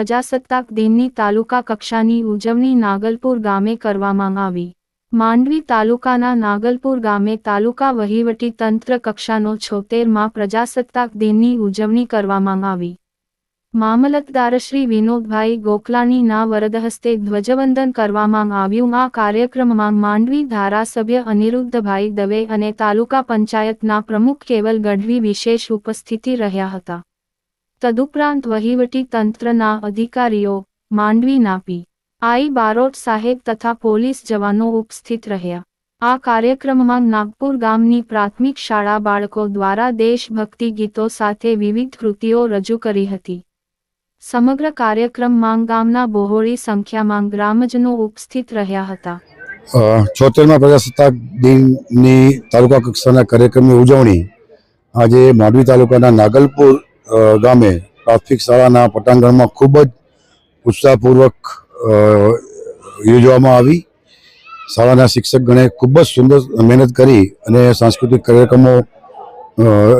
પ્રજાસત્તાક દિનની તાલુકા કક્ષાની ઉજવણી નાગલપુર ગામે કરવામાં આવી. માંડવી તાલુકાના નાગલપુર ગામે તાલુકા વહીવટી તંત્ર કક્ષાનો છોતેરમાં પ્રજાસત્તાક દિનની ઉજવણી કરવામાં આવી. મામલતદાર શ્રી વિનોદભાઈ ગોખલાનીના વરદહસ્તે ધ્વજવંદન કરવામાં આવ્યું. આ કાર્યક્રમમાં માંડવી ધારાસભ્ય અનિરુદ્ધભાઈ દવે અને તાલુકા પંચાયતના પ્રમુખ કેવલ ગઢવી વિશેષ ઉપસ્થિતિ રહ્યા હતા. તદુપરાંત વહીવટી તંત્રના અધિકારીઓ માંડવી નાપી આઈ બારોટ સાહેબ તથા પોલીસ જવાનો ઉપસ્થિત રહ્યા. આ કાર્યક્રમમાં નાગપુર ગામની પ્રાથમિક શાળા બાળકો દ્વારા દેશભક્તિ ગીતો સાથે વિવિધ કૃતિઓ રજૂ કરી હતી. સમગ્ર કાર્યક્રમમાં ગામના બહોળી સંખ્યામાં ગ્રામજનો ઉપસ્થિત રહ્યા હતા. છોતેરમા પ્રજાસત્તાક દિનની તાલુકા કક્ષાના કાર્યક્રમની ઉજવણી આજે માંડવી તાલુકાના નાગલપુર ગામે પ્રાથમિક શાળાના પટાંગણમાં ખૂબ જ ઉત્સાહપૂર્વક યોજવામાં આવી. શાળાના શિક્ષકગણે ખૂબ જ સુંદર મહેનત કરી અને સાંસ્કૃતિક કાર્યક્રમો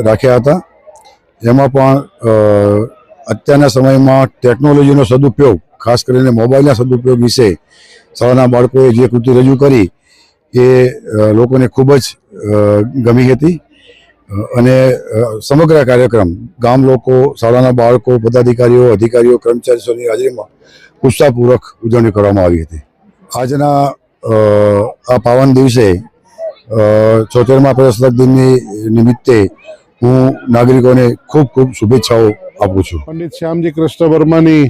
રાખ્યા હતા. એમાં પણ અત્યારના સમયમાં ટેકનોલોજીનો સદુપયોગ, ખાસ કરીને મોબાઈલના સદુપયોગ વિશે શાળાના બાળકોએ જે કૃતિ રજૂ કરી, એ લોકોને ખૂબ જ ગમી હતી. અને સમગ્ર કાર્યક્રમ, ગામ લોકો, શાળાના બાળકો, પદાધિકારીઓ, અધિકારીઓ, કર્મચારીઓની હાજરીમાં ઉત્સાહપૂર્વક ઉજવણી કરવામાં આવી હતી. આજના આ પાવન દિવસે છોતેરમા પ્રજાસત્તાક દિનની નિમિત્તે હું નાગરિકોને ખૂબ ખૂબ શુભેચ્છાઓ આપું છું. પંડિત શ્યામજી કૃષ્ણ વર્માની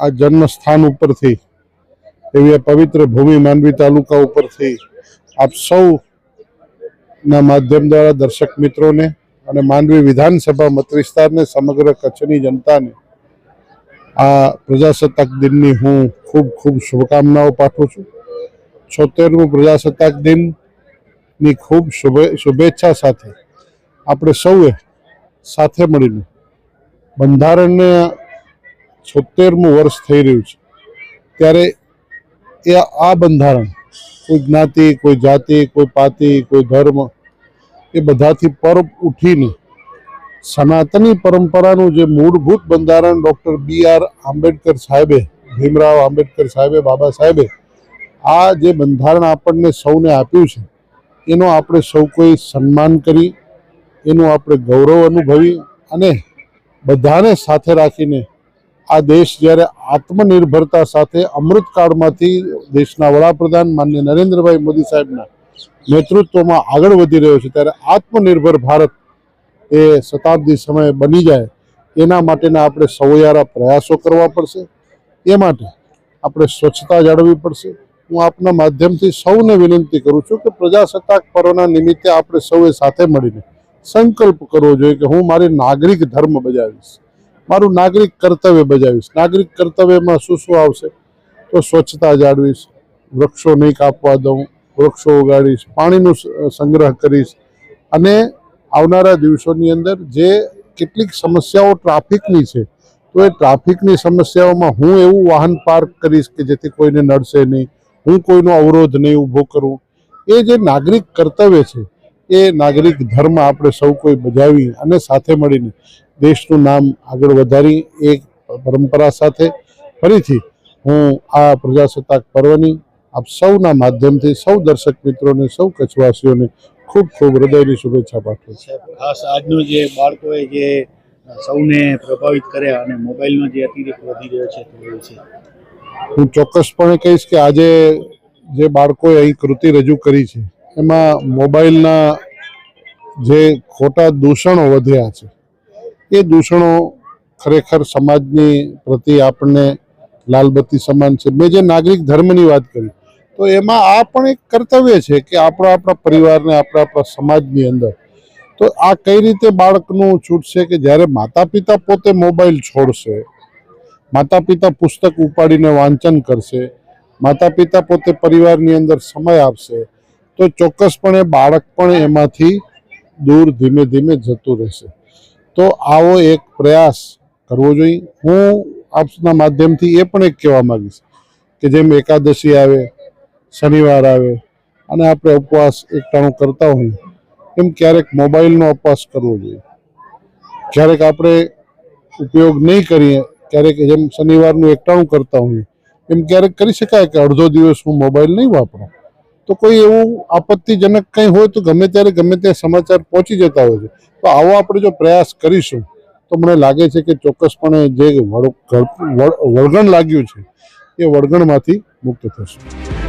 આ જન્મ સ્થાન ઉપરથી, એવી આ પવિત્ર ભૂમિ માંડવી તાલુકા ઉપરથી આપ સૌ ના માધ્યમ દ્વારા દર્શક મિત્રોને અને માંડવી વિધાનસભા મતવિસ્તારને સમગ્ર કચ્છની જનતાને આ પ્રજાસત્તાક દિનની હું ખૂબ ખૂબ શુભકામનાઓ પાઠવું છું. છોતેરમું પ્રજાસત્તાક દિનની ખૂબ શુભે, શુભેચ્છા સાથે આપણે સૌએ સાથે મળીને બંધારણને છોતેરમું વર્ષ થઈ રહ્યું છે. ત્યારે એ આ બંધારણ કોઈ જ્ઞાતિ, કોઈ જાતિ, કોઈ પાતિ, કોઈ ધર્મ, એ બધાથી પર ઉઠીને સનાતની પરંપરાનું જે મૂળભૂત બંધારણ ડૉક્ટર બી આર આંબેડકર સાહેબે, ભીમરાવ આંબેડકર સાહેબે, બાબા સાહેબે, આ જે બંધારણ આપણને સૌને આપ્યું છે, એનો આપણે સૌ કોઈ સન્માન કરી, એનું આપણે ગૌરવ અનુભવી અને બધાને સાથે રાખીને આ દેશ જ્યારે આત્મનિર્ભરતા સાથે અમૃતકાળમાંથી દેશના વડાપ્રધાન માન્ય નરેન્દ્રભાઈ મોદી સાહેબના નેતૃત્વમાં આગળ વધી રહ્યો છે, ત્યારે આત્મનિર્ભર ભારત એ શતાબ્દી સમયે બની જાય, એના માટેના આપણે સૌયારા પ્રયાસો કરવા પડશે. એ માટે આપણે સ્વચ્છતા જાળવવી પડશે. હું આપના માધ્યમથી સૌને વિનંતી કરું છું કે પ્રજાસત્તાક પર્વના નિમિત્તે આપણે સૌએ સાથે મળીને સંકલ્પ કરવો જોઈએ કે હું મારી નાગરિક ધર્મ બજાવીશ. મારું નાગરિક કર્તવ્ય બજાવીશ. નાગરિક કર્તવ્યમાં શું શું આવશે તો સ્વચ્છતા જાળવીશ, વૃક્ષો નહીં કાપવા દઉં, વૃક્ષો ઉગાડીશ, પાણીનું સંગ્રહ કરીશ અને આવનારા દિવસોની અંદર જે કેટલીક સમસ્યાઓ ટ્રાફિકની છે, તો એ ટ્રાફિકની સમસ્યાઓમાં હું એવું વાહન પાર્ક કરીશ કે જેથી કોઈને નડશે નહીં, હું કોઈનો અવરોધ નહીં ઊભો કરું. એ જે નાગરિક કર્તવ્ય છે, એ નાગરિક ધર્મ આપણે સૌ કોઈ બજાવી અને સાથે મળીને દેશનું નામ આગળ વધારી એક પરંપરા સાથે ફરીથી હું આ પ્રજાસત્તાક પર્વની આપ સૌના માધ્યમથી સૌ દર્શક મિત્રોને સૌ કચ્છવાસીઓને ખૂબ ખૂબ હૃદયની શુભેચ્છા પાઠવું છું. ખાસ આજનું જે બાળકોએ જે સૌને પ્રભાવિત કર્યા અને મોબાઈલનો જે અતિરેક વધી રહ્યો છે તો છે. હું ચોક્કસપણે કહીશ કે આજે જે બાળકોએ અહીં કૃતિ રજૂ કરી છે એમાં મોબાઈલના જે ખોટા દૂષણો વધ્યા છે એ દૂષણો ખરેખર સમાજની પ્રતિ આપણને લાલબત્તી સમાન છે. મેં જે નાગરિક ધર્મની વાત કરી, તો એમાં આ પણ એક કર્તવ્ય છે કે આપણા આપણા પરિવારને, આપણા આપણા સમાજની અંદર. તો આ કઈ રીતે બાળકનું છૂટશે કે જ્યારે માતા પિતા પોતે મોબાઈલ છોડશે માતા પિતા પુસ્તક ઉપાડીને વાંચન કરશે માતા પિતા પોતે પરિવારની અંદર સમય આપશે, તો ચોક્કસપણે બાળક પણ એમાંથી દૂર ધીમે ધીમે જતું રહેશે. તો આવો એક પ્રયાસ કરવો જોઈએ. હું આપના માધ્યમથી એ પણ એક કહેવા માંગીશ કે જેમ એકાદશી આવે, શનિવાર આવે, અને આપણે ઉપવાસ એકટાણું કરતા હોઈએ, એમ ક્યારેક મોબાઈલનો ઉપવાસ કરવો જોઈએ. ક્યારેક આપણે ઉપયોગ નહીં કરીએ, ક્યારેક જેમ શનિવારનું એકટાણું કરતા હોઈએ, એમ ક્યારેક કરી શકાય કે અડધો દિવસ હું મોબાઈલ નહીં વાપરું. તો કોઈ એવું આપત્તિજનક કંઈ હોય તો ગમે ત્યારે ગમે ત્યાં સમાચાર પહોંચી જતા હોય છે. તો આવો આપણે જો પ્રયાસ કરીશું, તો મને લાગે છે કે ચોક્કસપણે જે વળ- વળ- વળગણ લાગ્યું છે, એ વળગણમાંથી મુક્ત થશું.